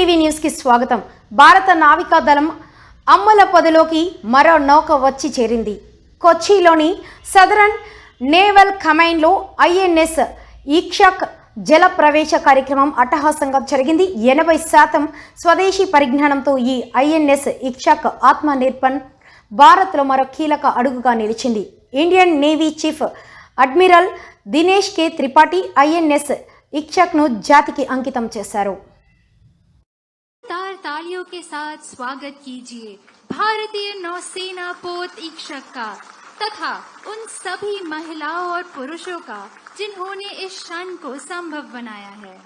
TV న్యూస్కి స్వాగతం. భారత నావికాదళం అమ్మల పదిలోకి మరో నౌక వచ్చి చేరింది. కొచ్చిలోని సదరన్ నేవల్ కమైన్లో ఐఎన్ఎస్ ఈక్షక్ జల ప్రవేశ కార్యక్రమం అట్టహాసంగా జరిగింది. ఎనభై శాతం స్వదేశీ పరిజ్ఞానంతో ఈ ఐఎన్ఎస్ ఇక్షక్ ఆత్మనిర్భర్ భారత్లో మరో కీలక అడుగుగా నిలిచింది. Indian navy chief admiral Dinesh K Tripathi INS ఇక్షక్ను జాతికి అంకితం చేశారు. तालियों के साथ स्वागत कीजिए। भारतीय नौसेना पोत इक्षक का, तथा उन सभी महिलाओं और पुरुषों का, जिन्होंने इस क्षण को संभव बनाया है।